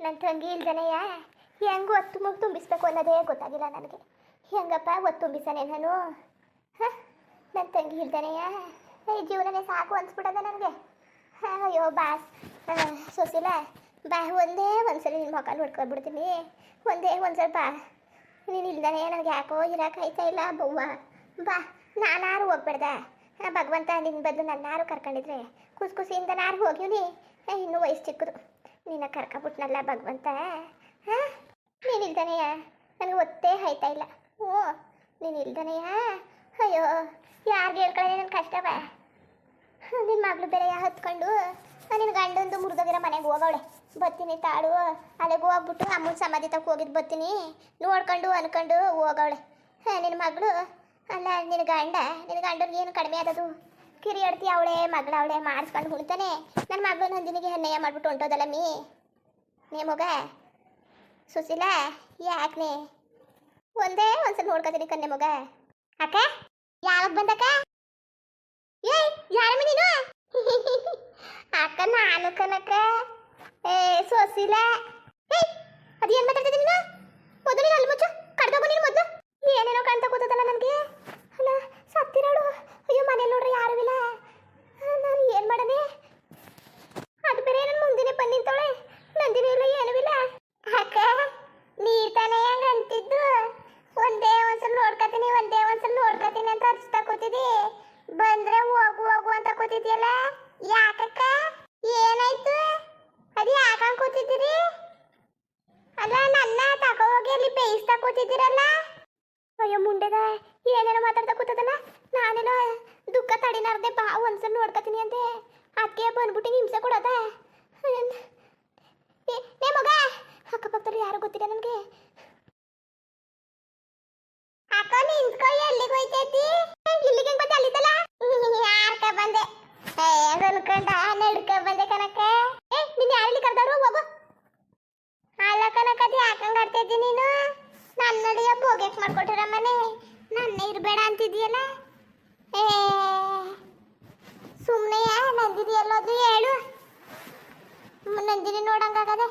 ನನ್ನ ತಂಗಿ ಇಲ್ದನೆಯ ಹೆಂಗೆ ಒತ್ತು ಮಗು ತುಂಬಿಸ್ಬೇಕು ಅನ್ನೋದೇ ಗೊತ್ತಾಗಿಲ್ಲ ನನಗೆ. ಹೆಂಗಪ್ಪ ಒತ್ತು ತುಂಬಿಸನೆ ನಾನು? ಹಾಂ? ನನ್ನ ತಂಗಿ ಇಲ್ದನೆಯ ಈ ಜೀವನನೇ ಸಾಕು ಅನ್ಸ್ಬಿಟ್ಟದ ನನಗೆ. ಹಾಂ, ಅಯ್ಯೋ ಬಾಸ್ ಸೋಸಿಲ್ಲ ಬಾ. ಒಂದೇ ಒಂದ್ಸಲ ನಿನ್ನ ಮುಖ ನೋಡ್ಕೊಬಿಡ್ತೀನಿ ಒಂದೇ ಒಂದ್ಸಲ ಬಾ ನೀನು ಇಲ್ದನೇ ನನಗೆ ಯಾಕೋ ಇರಕ್ಕೆ ಆಯ್ತಾ ಇಲ್ಲ, ಬವ್ವ. ಬಾ, ನಾನಾರು ಹೋಗ್ಬೇಡ್ದ. ಭಗವಂತ ನಿನ್ನ ಬದಲು ನನ್ನಾರು ಕರ್ಕೊಂಡಿದ್ರೆ ಖುಷಿ ಖುಷಿಯಿಂದ ನಾರು ಹೋಗಿವ್ನಿ ಇನ್ನೂ ವಯಸ್ಸು ಚಿಕ್ಕದು. ನಿನ್ನ ಕರ್ಕೊಬಿಟ್ನಲ್ಲ ಭಗವಂತ? ಹಾಂ? ನೀನು ಇಲ್ದಾನೆಯ ನನಗೆ ಒತ್ತೇ ಹೈತಾ ಇಲ್ಲ. ಓ ನೀನು ಇಲ್ದನೆಯ ಅಯ್ಯೋ, ಯಾರಿಗೆ ಹೇಳ್ಕೊಳ್ಳೆ ನನ್ನ ಕಷ್ಟವ? ನಿನ್ನ ಮಗಳು ಬೇರೆ ಹತ್ಕೊಂಡು? ನಿನ್ನ ಗಂಡಂದು ಮುರಿದೋಗಿರೋ ಮನೆಗೆ ಹೋಗವಳೆ. ಬರ್ತೀನಿ ತಾಳು. ಅಲ್ಲಿಗೆ ಹೋಗ್ಬಿಟ್ಟು ಅಮ್ಮನ ಸಮಾಧಿ ತಕ್ಕ ಹೋಗಿದ್ದು ಬತ್ತೀನಿ ನೋಡ್ಕೊಂಡು, ಅನ್ಕೊಂಡು ಹೋಗವಳೆ. ಹಾಂ ನಿನ್ನ ಮಗಳು? ಅಲ್ಲ ನಿನ್ನ ಗಂಡ? ನಿನ್ನ ಗಂಡನಿಗೆ ಏನು ಕಡಿಮೆ ಆದದು ಕಿರಿ ಅಡ್ತಿ ಅವಳೆ, ಮಗಳ ಅವಳೆ ಮಾಡಿಸ್ಕೊಂಡು ಹುಣ್ತಾನೆ. ನನ್ನ ಮಗಳು ನಂದಿನಿಗೆ ಅನ್ಯಾಯ ಮಾಡ್ಬಿಟ್ಟು ಹೊಂಟೋದಲ್ಲ ಮೀ. ನೀ ಮಗ. ಸುಶೀಲ, ಯಾಕೆ ಒಂದೇ ಒಂದ್ಸಲ ನೋಡ್ಕೊತೀನಿ ಕನ್ನೆ ಮಗ. ಅಕ್ಕ? ಯಾವಾಗ ಬಂದಕ್ಕ? ಏಯ್ ಯಾರಮ್ಮ ನೀನು? ಅಕ್ಕ, ನಾನು ಕನಕ ಏ ಸೋಸಿಲ್ಲ ಏಯ್ ಅದು ಏನು ಮಾತಾಡ್ತಿದ್ದೆ ನೀನು ಮೊದಲು ನೀನು ಅಲ್ಲಿ ಮುಚ್ಚು ಕಡ್ದೋಗು ನೀನು ಮೊದಲು ಏನೇನೋ ಕಾಣ್ತಾ ಕೂತದಲ್ಲ ನನಗೆ ಅಲ್ಲ ಸತ್ತಿರೋಳು ಅಯ್ಯೋ ಮನೇಲಿ ನೋಡ್ರಿ ಯಾರೂ ಇಲ್ಲ ನಾನು ಏನು ಮಾಡನೆ ಅದು ಬೇರೆ ನನ್ನ ಮುಂದಿನ ಬಂದು ನಿಂತವಳೆ ನಂದಿನಿ ಇಲ್ಲ ಏನೂ ಇಲ್ಲ ಅಕ್ಕ ನೀರ್ ತಾನೇ ಹಂಗ ಅಂತಿದ್ದು ಒಂದೇ ಒಂದ್ಸಲ ನೋಡ್ಕತೀನಿ ಒಂದೇ ಒಂದ್ಸಲ ನೋಡ್ಕತೀನಿ ಅಂತ ಅರ್ಸ್ತಾ ಕೂತಿದ್ದಿ ಬಂದ್ರೆ ಹೋಗು ಹೋಗು ಅಂತ ಕೂತಿದ್ಯಲ್ಲ ಯಾಕಕ್ಕ ಏನಾಯ್ತು ಅದು ಯಾಕಂಗ್ ಕೂತಿದ್ದೀರಿ ಅಲ್ಲ ನನ್ನ ತಗೋ ಹೋಗಿ ಅಲ್ಲಿ ಬೇಯಿಸ್ತಾ ಕೂತಿದ್ದೀರಲ್ಲ ಅಯ್ಯೋ ಮುಂಡೆದ ಏನೇನೋ ಮಾತಾಡ್ತಾ ಕೂತದಲ್ಲ ನಾನೇನೋ ತಡಿನಾರ್ದೆ ಬಾ ಒಂದ್ಸಲ ನೋಡ್ಕತೀನಿ ಅಂತೆ ಅದಕ್ಕೆ ಬಂದ್ಬಿಟ್ಟು ಹಿಂಸೆ ಕೊಡೋದ? ಮಗ ಅಕ್ಕಪಕ್ಕದಲ್ಲಿ ಯಾರು ಗೊತ್ತಿಲ್ಲ ನನಗೆ? ಅಕ್ಕ, ನಿಂತ್ಕೊ ಹೋಯ್ತೈತಿ? ಇಲ್ಲಿಗೆ ಬಂದೆ ಯಾರ್ಕ ಬಂದೆ? ಬಂದೆ ಕನಕ ಏ, ನಿನ್ನ ಹೋಗು. ಕನಕ ನೀನು? ನನ್ನ ನಡಿಯ ಮನೆ ನನ್ನ ಇರ್ಬೇಡ ಅಂತಿದ್ಯಲ್ಲ ಏ ಸುಮ್ಮನೆ ನಂದಿನಿ ಎಲ್ಲೋದು ಹೇಳು. ನಂದಿನಿ ನೋಡಂಗಾಗದೆ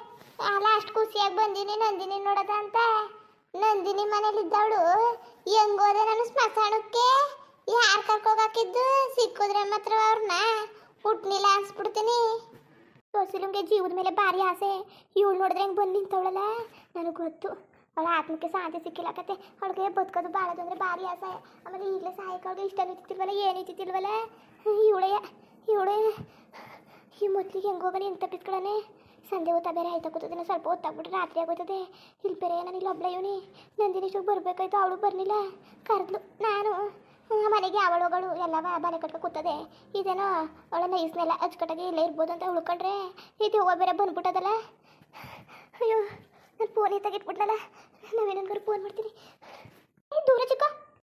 ಅಲ್ಲ ಅಷ್ಟು ಖುಷಿಯಾಗಿ ಬಂದಿನಿ, ನಂದಿನಿ ನೋಡೋದ ಅಂತ. ನಂದಿನಿ ಮನೇಲಿ ಇದ್ದವಳು. ಹೆಂಗೋದೆ ನಾನು ಸ್ಮಶಾನಕ್ಕೆ? ಯಾರು ಕರ್ಕೋಗಾಕಿದ್ದು? ಸಿಕ್ಕಿದ್ರೆ ಮಾತ್ರ ಅವ್ರನ್ನ ಹುಟ್ನಿಲ್ಲ ಅನ್ಸ್ಬಿಡ್ತೀನಿ. ಸೊಸಿಲುಂಗೆ ಜೀವದ ಮೇಲೆ ಭಾರಿ ಆಸೆ. ಇವಳು ನೋಡಿದ್ರೆ ಹೆಂಗೆ ಬಂದು ನಿಂತವಳಲ್ಲ? ನನಗೆ ಗೊತ್ತು. ಅವಳ ಆತ್ಮಕ್ಕೆ ಶಾಂತಿ ಸಿಕ್ಕಿಲ್ಲಕತ್ತೆ ಅವಳಿಗೆ ಬದುಕೋದು ಬಾಳದು ಅಂದರೆ ಭಾರಿ ಆಸೆ. ಆಮೇಲೆ ಈಗಲೇ ಅವಳಿಗೆ ಇಷ್ಟ ಏನು ಏನಿತ್ತಿಲ್ವಲ್ಲ ಇವಳೆಯ ಇವಳೆ ಈ ಮೊದಲಿಗೆ ಹೆಂಗೆ ಹೋಗಲಿ ಹೆಂಗೆ ತಪ್ಪಿಸ್ಕೊಳ್ಳೋಣ ಸಂಜೆ ಹೊತ್ತ ಬೇರೆ ಆಯ್ತಾ ಕೂತದೇನೋ ಸ್ವಲ್ಪ ಹೊತ್ತಾಗ್ಬಿಟ್ರೆ ರಾತ್ರಿ ಆಗುತ್ತದೆ ಇಲ್ಲಿ ಬೇರೆ ನಾನು ಇಲ್ಲಿ, ಒಬ್ಳೆ ಇವನಿ. ನಂದಿನಿ ಇಷ್ಟಕ್ಕೆ ಬರಬೇಕಾಯ್ತು, ಅವಳು ಬರಲಿಲ್ಲ. ಕರೆದ್ಲು, ನಾನು. ಮನೆಗೆ ಅವಳುಗಳು ಎಲ್ಲ ಮನೆ ಕಟ್ಕೊ ಕೂತದೆ. ಇದೇನೋ ಅವಳ ನೈಸ್ನೆಲ್ಲ ಅಚ್ಚುಕಟ್ಟಾಗಿ ಇಲ್ಲೇ ಇರ್ಬೋದು ಅಂತ ಉಳ್ಕೊಂಡ್ರೆ ಇದು ಬೇರೆ ಬಂದ್ಬಿಟ್ಟದಲ್ಲ. ಅಯ್ಯೋ, ನಾನು ಫೋನ್ ತೆಗಿಟ್ಬಿಟ್ಲಲ್ಲ ನಾವೇನಂಗಾರು ಫೋನ್ ಮಾಡ್ತೀನಿ. ದೂರ ಚಿಕ್ಕ.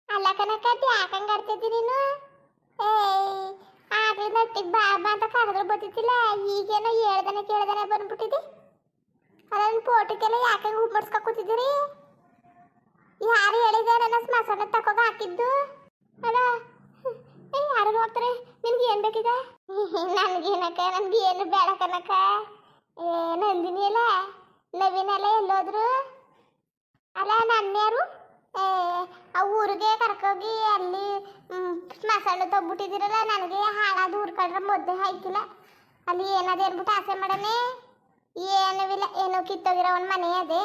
ಅಲ್ಲ ಕನಕ ಯಾಕಂಗೆ ಆಡ್ತಿದ್ದಿ ನೀನು? ಏಯ್ ಆಗ್ಲಿ ನಟ್ಟಿಗೆ ಬಾ ಬಾ ಅಂತ ಕರೆದ್ರು ಬರ್ತಿದ್ದಿಲ್ಲ ಈಗೇನೋ ಹೇಳ್ದನೆ ಕೇಳ್ದನೆ ಬಂದ್ಬಿಟ್ಟಿದ್ದಿ. ಅದನ್ನ ಫೋಟೋಕ್ಕೆಲ್ಲ ಯಾಕಂಗೆ ಹೂ ಮಾಡಿಸ್ಕೊ ಕೂತಿದ್ದೀರಿ? ಯಾರು ಹೇಳಿದೆ ನನ್ನ ಸ್ಮಶಾನ ತಕೋಗ ಹಾಕಿದ್ದು? ಅಲ್ಲ ಯಾರು ಹೋಗ್ತಾರೆ ನಿನ್ಗೆ ಏನು ಬೇಕಿದೆ? ನನಗೇನಕ್ಕ ನನ್ಗೆ ಏನು ಬೇಡ ಕನಕ ಏ, ನಂದಿನಿ ಅಲ್ಲ, ನವೀನ್ ಎಲ್ಲ ಎಲ್ಲೋದ್ರು? ಅಲ್ಲ ನನ್ಯಾರು ಏ, ಆ ಊರಿಗೆ ಕರ್ಕೋಗಿ ಅಲ್ಲಿ ಮಸಾಲೆ ತಗ್ಬಿಟ್ಟಿದಿರಲ್ಲ ನನಗೆ ಹಾಳಾದ ಊರ್ಕೊಂಡ್ರೆ ಮುದ್ದೆ ಹಾಕಿಲ್ಲ ಅಲ್ಲಿ ಏನಾದ್ರು ಏನ್ಬಿಟ್ಟು ಆಸೆ ಮಾಡನೆ ಏನೂ ಇಲ್ಲ, ಏನೋ ಕಿತ್ತೋಗಿರೋ ಒಂದು ಮನೆ ಅದೇ.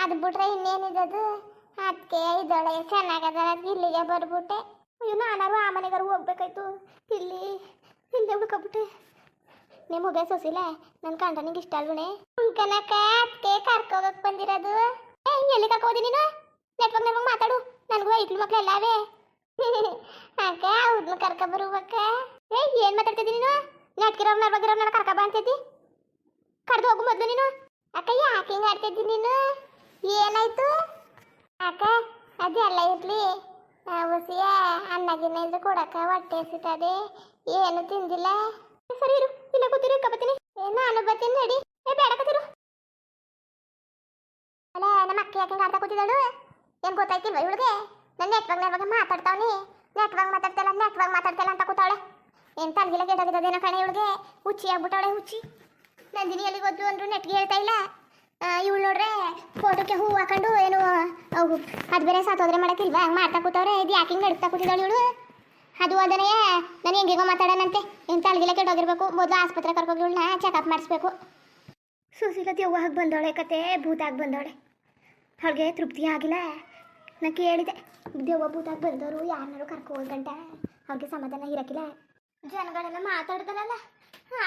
ಅದು ಬಿಟ್ರೆ ಇನ್ನೇನಿದದು? ಅದಕ್ಕೆ ಇದ್ದಾಳೆ ಚೆನ್ನಾಗದ ಇಲ್ಲಿಗೆ ಬರ್ಬಿಟ್ಟೆ. ಅಯ್ಯೋ, ನಾನಾರು ಆ ಮನೆಗಾರು ಹೋಗ್ಬೇಕಾಯ್ತು. ಇಲ್ಲಿ, ಇಲ್ಲೇ ಹುಡ್ಕೊಬಿಟ್ಟೆ ನಿಮ್ಮ ಸೊಸಿಲ್ಲ ನನ್ನ ಕಂಡನಿಗೆ ಇಷ್ಟ ಅಲ್ವಣೆ. ಕನಕ ಅದಕ್ಕೆ ಕರ್ಕೋಗಕ್ಕೆ ಬಂದಿರೋದು? ಎಲ್ಲಿ ಕರ್ಕೋದಿ ನೀನು? ನೆಟ್ವರ್ಕ್ ನೆಟ್ವರ್ಕ್ ಮಾತಾಡು. ನನಗೂ ಐಟ್ಲು ಮಕ್ಕಳು ಎಲ್ಲ ಅವೇ. ಅಕ್ಕ ಅವ್ರನ್ನ ಕರ್ಕ ಬರುವಕ್ಕ ಏ ಏನ್ ಮಾತಾಡ್ತಿದ್ದಿ ನೀನು? ನೆಟ್ಕಿರೋ ನರ್ವಾಗಿರೋ ನಾನು ಕರ್ಕ ಬಾ ಅಂತೈತಿ ಕಡ್ದು ಹೋಗು ಮೊದಲು ನೀನು. ಅಕ್ಕ, ಯಾಕೆ ಹಿಂಗೆ ಆಡ್ತಿದ್ದಿ ನೀನು? ಏನಾಯ್ತು? ಅಕ್ಕ ಅದೆಲ್ಲ ಇರ್ಲಿ. ಹುಸಿಯ ಅನ್ನಗಿನ ಇದ್ರೆ ಕೊಡಕ್ಕ ಹೊಟ್ಟೆ ಹಸಿತದೆ. ಏನು ತಿಂದಿಲ್ಲ? ಸರಿ ಇರು, ಇಲ್ಲ ಕೂತಿರು ಕಬತ್ತೀನಿ ನಾನು ಬರ್ತೀನಿ, ನಡಿ. ಏ, ಬೇಡ ಕತ್ತಿರು ಅಲ್ಲ ನಮ್ಮ ಅಕ್ಕ ಯಾಕೆ ಆಡ್ತಾ ಕೂತಿದ್ದಾಳು? ಏನು ಗೊತ್ತಾಯ್ತಿಲ್ವ ಇವಳಿಗೆ? ನನ್ನ ನೆಟ್ವರ್ಕ್ ನೆಟ್ವಾಗ ಮಾತಾಡ್ತಾವನಿ. ನೆಟ್ವರ್ಕ್ ಮಾತಾಡ್ತಲ್ಲ ನೆಟ್ವರ್ಕ್ ಮಾತಾಡ್ತಲ್ಲ ಅಂತ ಕೂತಾವಳೆ. ಏನ್ ತಲೆಗಿಲ್ಲ ಕೆಡೋಗಿದ್ದೇನೋ ಕಣೆ ಇವಳಿಗೆ. ಹುಚ್ಚಿ ಆಗ್ಬಿಟ್ಟವಳೆ, ಹುಚ್ಚಿ. ನಂದಿನಿ ಎಲ್ಲಿಗೆ ಹೋದ್ಲು ಅಂದ್ರು ನೆಟ್ಗೆ ಹೇಳ್ತಾ ಇಲ್ಲ. ಇವಳು ನೋಡ್ರೆ ಫೋಟೋಕ್ಕೆ ಹೂ ಹಾಕೊಂಡು ಏನು, ಅವು ಅದು ಬೇರೆ ಸಾತೋದ್ರೆ ಮಾಡಕ್ಕಿಲ್ವಾ? ಹಂಗೆ ಮಾಡ್ತಾ ಕೂತವ್ರೆ, ಇದು ಯಾಕೆ ಹಿಂಗೆ ನಡ್ತಾ ಕೂತಿದ್ದಾಳು ಇವಳು? ಅದು ಅದನ್ನೇ ನಾನು ಹೆಂಗಿಗೋ ಮಾತಾಡೋಣಂತೆ. ಏನು ತಲೆಗಿಲ್ಲ ಕೆಟ್ಟೋಗಿರ್ಬೇಕು. ಮೊದಲು ಆಸ್ಪತ್ರೆ ಕರ್ಕೋಗಿ ಇವಳನ್ನ ಚೆಕಪ್ ಮಾಡಿಸ್ಬೇಕು. ಸುಶೀಲ ದೇವ ಆಗಿ ಬಂದವಳೆ ಕತೆ, ಭೂತ ಆಗಿ ಬಂದವಳೆ ಅವಳಿಗೆ ತೃಪ್ತಿ ಆಗಿಲ್ಲ. ನಾನು ಕೇಳಿದೆ, ದೆವ್ವ, ಭೂತ ಆಗಿ ಬಂದವರು ಯಾರನ್ನಾರು ಕರ್ಕೊ ಹೋಗಂಟ ಅವ್ರಿಗೆ ಸಮಾಧಾನ ಇರಕ್ಕಿಲ್ಲ ಜನಗಳೆಲ್ಲ ಮಾತಾಡ್ತಾರಲ್ಲ,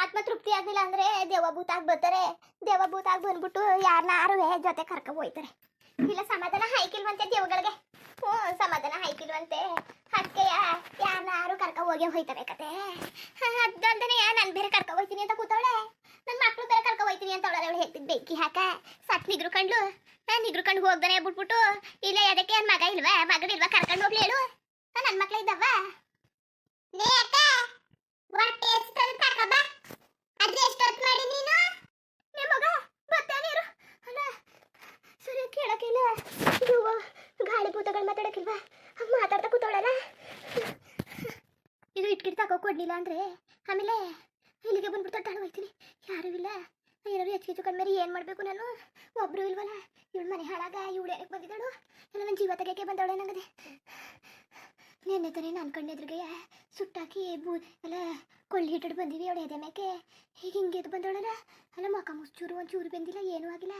ಆತ್ಮ ತೃಪ್ತಿ ಆಗಿಲ್ಲ ಅಂದ್ರೆ ದೇವ ಭೂತ ಆಗಿ ಬರ್ತಾರೆ. ದೇವ ಭೂತ ಆಗಿ ಬಂದ್ಬಿಟ್ಟು ಯಾರನ್ನಾರು ಜೊತೆ ಕರ್ಕೊ ಹೋಯ್ತಾರೆ. ಇಲ್ಲ, ಸಮಾಧಾನ ಹಾಯ್ಕಿಲ್ವಂತೆ ದೇವಗಳಿಗೆ. ಹ್ಞೂ, ಸಮಾಧಾನ ಹಾಯ್ಕಿಲ್ವಂತೆ. ಅದಕ್ಕೆ ಯಾರನ್ನಾರು ಕರ್ಕೊ ಹೋಗೇ ಹೋಯ್ತಾರೆ ಕತೆ. ಅದಂತಾನೆ ನಾನು ಬೇರೆ ಕರ್ಕೊ ಹೋಯ್ತೀನಿ ಅಂತ ಕೂತವಳೆ ನನ್ನ ಮಕ್ಳು ಬೇರೆ ಕರ್ಕೊ ಹೋಯ್ತೀನಿ ಅಂತ ಅವಳು ಹೇಳ್ತಿದ್ ಬೆಂಕಿ ಹಾಕ. ಸತ್ ನಿಗ್ರು ಕಂಡ್ಲು ನಾನು ನಿಗ್ರು ಕಂಡು ಹೋಗ್ದಾನೆ ಬಿಟ್ಬಿಟ್ಟು ಇಲ್ಲ ಅದಕ್ಕೆ ನನ್ನ ಮಗ ಇಲ್ವಾ? ಮಗಳಿಲ್ವಾ ಕರ್ಕೊಂಡು ಹೋಗ್ಲಿ ಹೇಳು. ನನ್ನ ಮಕ್ಳು ಇದ್ದವ? ಲೇ ಅಕ್ಕ, ಹೊಟ್ಟೆ ಮಾಡಿ ನೀನು? ನಿಮ್ಮ ಮಗ ಬರ್ತಾನೆ ಸರಿ ಕೇಳಕ್ಕಿಲ್ಲ ಇದು ಗಾಳಿ ಭೂತಗಳು ಮಾತಾಡಕ್ಕಿಲ್ವಾ ಮಾತಾಡ್ತಾ ಕೂತವಳಲ್ಲ. ಇದು ಇಟ್ಕಿಟ್ ತಗೋ ಕೊಡ್ಲಿಲ್ಲ ಅಂದ್ರೆ, ಆಮೇಲೆ ಇಲ್ಲಿಗೆ ಬಂದ್ಬಿಡ್ತಾ ತಾಳು ಹೋಯ್ತೀನಿ ಯಾರೂ ಇಲ್ಲ. ಏನಾದ್ರು ಹೆಚ್ಚು ಕಡಿಮೆ ಏನು ಮಾಡಬೇಕು ನಾನು? ಒಬ್ರು ಇಲ್ವಲ್ಲ? ಇವಳು ಮನೆ ಹಾಳಾಗ ಇವಳು ಯಾಕೆ ಬಂದಿದ್ದಾಳು? ಎಲ್ಲ ನನ್ನ ಜೀವ ತೆಗೆಯಕ್ಕೆ ಬಂದವಳೆ ನನಗದೆ ನಿನ್ನೆ ತಾನೇ ನಾನು ಕಣ್ಣೆದ್ರಿಗೆ ಸುಟ್ಟಾಕಿ ಬೂ ಎಲ್ಲ ಕೊಳ್ಳಿ ಹಿಟ್ಟಿಟ್ಟು ಬಂದೀವಿ ಅವಳು ಎದೆ ಮೇಕೆ. ಹೀಗೆ ಹಿಂಗೆ ಎದ್ದು ಬಂದವಳಲ್ಲ? ಅಲ್ಲ ಮಕ ಮುಚ್ಚೂರು ಒಂಚೂರು ಬಂದಿಲ್ಲ ಏನೂ ಆಗಿಲ್ಲ.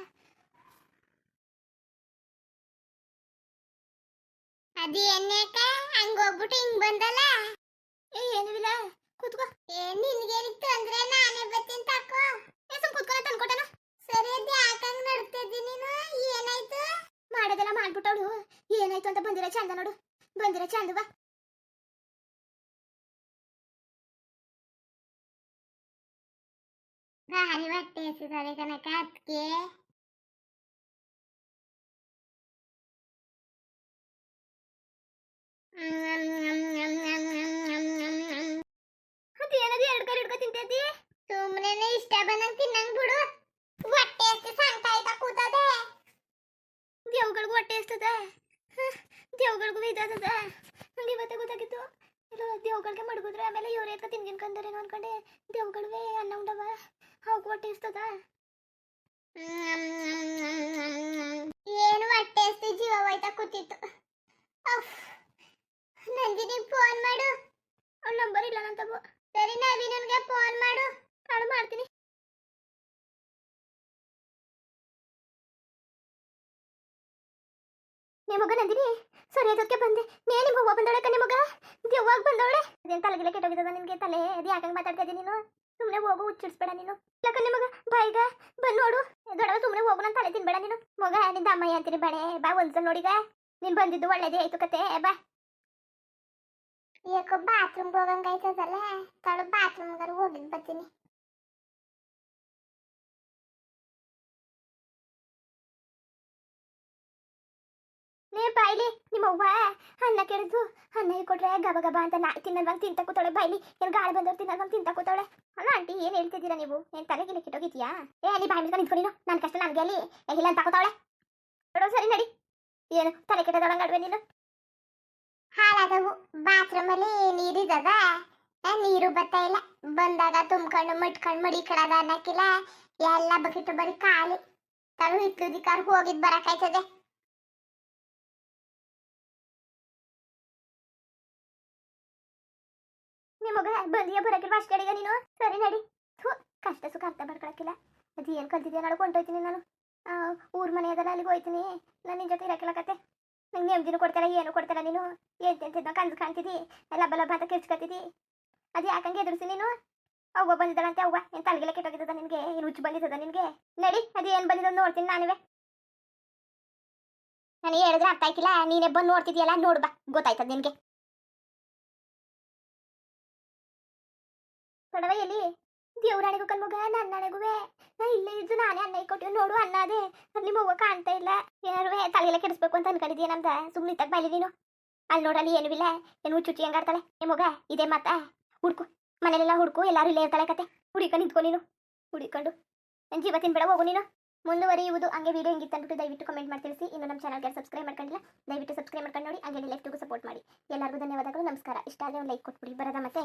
ಅದೇನೇಕ ಹಂಗ ಹೋಗ್ಬಿಟ್ಟು ಹಿಂಗ್ ಬಂದಲ್ಲ? ಏ ಏನೂ ಇಲ್ಲ. ಕೂತ್ಕೋ. ಏ ನಿನ್ಗೇನಿತ್ತು ಅಂದ್ರೆ ನಾನೇ ಬರ್ತೀನಿ ತಕೋ. ಏ ಸುಮ್ ಕೂತ್ಕೋ ತಂದ್ಕೊಟ್ಟನು ಸರಿ ಅದ್ ಯಾಕಂಗ್ ನಡ್ತಿದ್ದಿ ನೀನು ಏನಾಯ್ತು ಮಾಡೋದೆಲ್ಲ ಮಾಡ್ಬಿಟ್ಟವಳು ಏನಾಯ್ತು ಅಂತ ಬಂದಿರ ಚಂದ ನೋಡು ಬಂದಿರ ಚಂದ ಬಾ ಭಾರಿ ಹೊಟ್ಟೆ ಹಸಿದಾರೆ ಕನಕ ಅದಕ್ಕೆ ಅದೇನದು ಎರಡು ಕೈ ಹಿಡ್ಕೊ ತಿಂತೈತಿ ಸುಮ್ಮನೆ ಇಷ್ಟ ಬಂದಂಗ್ ತಿನ್ನಂಗ್ ಬಿಡು. ಹೊಟ್ಟೆ ಎಷ್ಟು ಸಂಕಟ ಆಯ್ತಾ ಕೂತದೆ. ದೇವ್ಗಳಿಗೂ ಹೊಟ್ಟೆ ಎಸ್ತದ. ದೇವ್ಗಳಿಗೂ ಇದಾದದ ನಂಗೆ ಇವತ್ತೇ ಗೊತ್ತಾಗಿತ್ತು. ಇಲ್ಲ, ದೇವ್ಗಳಿಗೆ ಮಡಗಿದ್ರೆ ಆಮೇಲೆ ಇವ್ರ ಎತ್ಕ ತಿನ್ಗಿನ್ಕಂದಾರೇನೋ ಅನ್ಕೊಂಡೆ. ದೇವ್ಗಳಿವೆ ಅನ್ನ ಉಂಡವ. ಅವಕ್ಕೆ ಹೊಟ್ಟೆ ಎಷ್ಟದ ಏನು ಹೊಟ್ಟೆ ಎಷ್ಟು ಜೀವ ಹೋಯ್ತಾ ಕೂತಿತ್ತು. ನಂದಿನಿ ಫೋನ್ ಮಾಡು. ಅವ್ಳ ನಂಬರ್ ಇಲ್ಲ ನನ್ನ ಸರಿ ಸರಿ ನವೀನನ್ಗೆ ಫೋನ್ ಮಾಡು. ಕಾಳು ಮಾಡ್ತೀನಿ. ನಿಮಗ ನಂದಿನಿ? ಸರಿ, ಅದಕ್ಕೆ ಬಂದೆ. ನೇ ನಿಮ್ಮ ಹೂವ ಬಂದವಳೆ ನಿಮಗ ದೆವ್ವಾಗ ಬಂದೋಳೆ? ಅದೇನ್ ತಲೆಗಿಲ್ಲ ಕೆಟ್ಟೋಗಿದ್ದದ ನಿನ್ಗೆ ತಲೆ? ಅದು ಯಾಕಂಗ್ ಮಾತಾಡ್ತಾ ಇದ್ದೀನಿ ನೀನು? ಸುಮ್ಮನೆ ಹೋಗು, ಹುಚ್ಚಿಡ್ಸ್ಬೇಡ ನೀನು. ಯಾಕ ನಿಮಗ ಬಾಯಿಗ ಬಂದ್ ನೋಡು. ದೊಡ್ಡವ ಸುಮ್ಮನೆ ಹೋಗು ನನ್ನ ತಲೆ ತಿನ್ಬೇಡ ನೀನು. ಮಗ, ನಿಂದ ಅಮ್ಮಯ್ಯ ಅಂತೀನಿ, ಬಳೆ. ಬಾ ಒಂದ್ಸಲ ನೋಡಿಗ ನೀನ್ ಬಂದಿದ್ದು ಒಳ್ಳೇದೇ ಆಯ್ತು ಕತೆ. ಬಾ. ಯಾಕೋ ಬಾತ್ರೂಮ್ ಹೋಗಂಗಾಯ್ತದಲ್ಲ ತಳು ಬಾತ್ರೂಮ್ಗಾರ ಹೋಗಿದ್ ಬರ್ತೀನಿ. ನೇ ಬಾಯ್ಲಿ ನಿಮ್ಮವ್ವ ಅನ್ನ ಕೇಳಿದ್ವು ಅನ್ನ ಕೊಟ್ರೆ ಗಬ ಗಬ ಅಂತ ನಾ ತಿನ್ನಲ್ವಂಗ್ ತಿಂತ ಕೂತಾಳೆ ಬಾಯ್ಲಿ. ಏನ್ ಗಾಳಿ ಬಂದವ್ರು ತಿನ್ನಲ್ವಂಗ್ ತಿಂತ ಕೂತಾಳೆ ಅಲ್ಲ ಆಂಟಿ, ಏನ್ ಹೇಳ್ತಿದ್ದೀರಾ ನೀವು? ಏನ್ ತಲೆಗಿಲ್ಲ ಕೆಟ್ಟೋಗಿದ್ಯಾ? ಏ ಅಲ್ಲಿ ಬಾಯಿ ಮೇಲೆ ನಿಂತ್ಕೊಂಡಿನು ನನ್ನ ಕಷ್ಟ ನನಗೆ ಅಲ್ಲಿ ಎಲ್ಲ ಅಂತ ಕೂತಾಳೆ ನೋಡು ಸರಿ, ನಡಿ. ಏನು, ತಲೆ ಕೆಟ್ಟದೊಳಂಗ್ ಅಡ್ವೆ ನೀನು. ಹಾಳಾದವು. ಬಾತ್ರೂಮ್ ಅಲ್ಲಿ ನೀರಿದದ ನೀರು ಬರ್ತಾ ಇಲ್ಲ. ಬಂದಾಗ ತುಂಬ್ಕೊಂಡು, ಮಟ್ಕೊಂಡು ಮಡಿ ಕಡದ ಅನ್ನಕ್ಕಿಲ್ಲ. ಎಲ್ಲ ಬಕೆಟ್ ಬರೀ ಖಾಲಿ. ತಳು ಇಟ್ಲುದಿಕ್ಕಾರ ಹೋಗಿದ್ ಬರಕಾಯ್ತದೆ ಬಂದಿಯ ಬರಕಿಲ್ವ ಕಡೆಗ ನೀನು? ಸರಿ ನಡಿ. ಥೂ, ಕಷ್ಟ ಸುಖ ಅರ್ಥ ಮಾಡ್ಕೊಳಕ್ಕಿಲ್ಲ ಅದು ಏನು ಕಲ್ತಿದ್ಯಾ? ನಾಳೆ ಕೊಂಡೋಯ್ತೀನಿ ನಾನು. ಊರ ಮನೆ ಅಲ್ಲಿಗೆ ಹೋಯ್ತೀನಿ. ನಾನು ನಿನ್ನ ಜೊತೆ ಇರಕ್ಕಿಲ್ಲ ಕತೆ ನಂಗೆ ನೆಮ್ಮದಿನೂ ಕೊಡ್ತಾರ, ಏನು ಕೊಡ್ತಾರ ನೀನು? ಎಂತೆಂತಿದ್ದ ಕನ್ಸು ಕಾಣ್ತಿದ್ದಿ ಲಬ್ಬ ಲಬ್ಬ ಅಂತ ಕೆರ್ಚ್ಕೊತಿದ್ದಿ ಅದು ಯಾಕಂಗೆ ಎದುರಿಸಿ ನೀನು? ಅವ್ವ ಬಂದಿದ್ದಾಳಂತೆ ಅವ್ವ. ಏನು ತಲೆಗೆಲ್ಲ ಕೆಟ್ಟೋಗಿದ್ದದ ನಿನಗೆ? ಏನು ಹುಚ್ಚು ಬಂದಿದ್ದದ ನಿನಗೆ? ನಡಿ ಅದು ಏನು ಬಂದಿದ್ದು ನೋಡ್ತೀನಿ ನಾನುವೆ. ನಾನು ಹೇಳಿದ್ರೆ ಅರ್ಥ ಆಯ್ತಿಲ್ಲ. ನೀನೇ ಬಂದು ನೋಡ್ತಿದ್ಯಲ್ಲ ನೋಡ್ಬಾ ಗೊತ್ತಾಯ್ತದ ನಿನಗೆ. ಕೊಡವ ಎಲ್ಲಿ ದೇವ್ರಾಣಿಗೂ ಕಣ್ಮಗ ನನ್ನ ಅಣಗುವೆ ನಾ ಇಲ್ಲೇ ಇದ್ದು ನಾನೇ ಅನ್ನ ಕೊಟ್ಟಿವ್ ನೋಡು ಅನ್ನ ಅದೇ. ನಿಮ್ಮ ಅವ್ವ ಕಾಣ್ತಾ ಇಲ್ಲ. ಏನಾರು ತಲೆಗೆಲ್ಲ ಕೆಡಿಸ್ಬೇಕು ಅಂತ ಅನ್ಕೊಂಡಿದ್ಯಾ ನಮ್ದ? ಸುಮ್ಮನೆ ತಗ ಬೈಲಿ ನೀನು. ಅಲ್ಲಿ ನೋಡಲ್ಲಿ ಏನು ಇಲ್ಲ. ಏನು ಚುಚ್ಚಿ ಹೆಂಗಾರ್ತಾಳೆ ಏ, ಮಗ, ಇದೇ ಮಾತ. ಹುಡ್ಕು. ಮನೇಲೆಲ್ಲ ಹುಡ್ಕು, ಎಲ್ಲರೂ ಇಲ್ಲೇ ಇರ್ತಾಳೆ ಕತೆ. ಹುಡಿಕೊಂಡು ನಿಂತ್ಕೊ ನೀನು. ಹುಡಿಕೊಂಡು. ನನ್ನ ಜೀವ ತಿನ್ಬೇಡ, ಹೋಗು ನೀನು. ಮುಂದುವರಿಯುವುದು ಹಂಗೆ ವಿಡಿಯೋ ಹೆಂಗಿತ್ತು ಅಂದ್ಬಿಟ್ಟು ದಯವಿಟ್ಟು ಕಮೆಂಟ್ ಮಾಡಿ ತಿಳಿಸಿ. ಇನ್ನು ನಮ್ಮ ಚಾನಲ್ಗೆ ಸಬ್ಸ್ಕ್ರೈಬ್ ಮಾಡ್ಕೊಂಡಿಲ್ಲ, ದಯವಿಟ್ಟು ಸಬ್ಸ್ಕ್ರೈಬ್ ಮಾಡ್ಕೊಂಡು ನೋಡಿ, ಹಾಗೆ ಲೈಫ್ಟಿಗೂ ಸಪೋರ್ಟ್ ಮಾಡಿ. ಎಲ್ಲರಿಗೂ ಧನ್ಯವಾದಗಳು, ನಮಸ್ಕಾರ. ಇಷ್ಟ ಆದರೆ ಒಂದು ಲೈಕ್ ಕೊಟ್ಬಿಡಿ. ಬರೋದ ಮತ್ತೆ?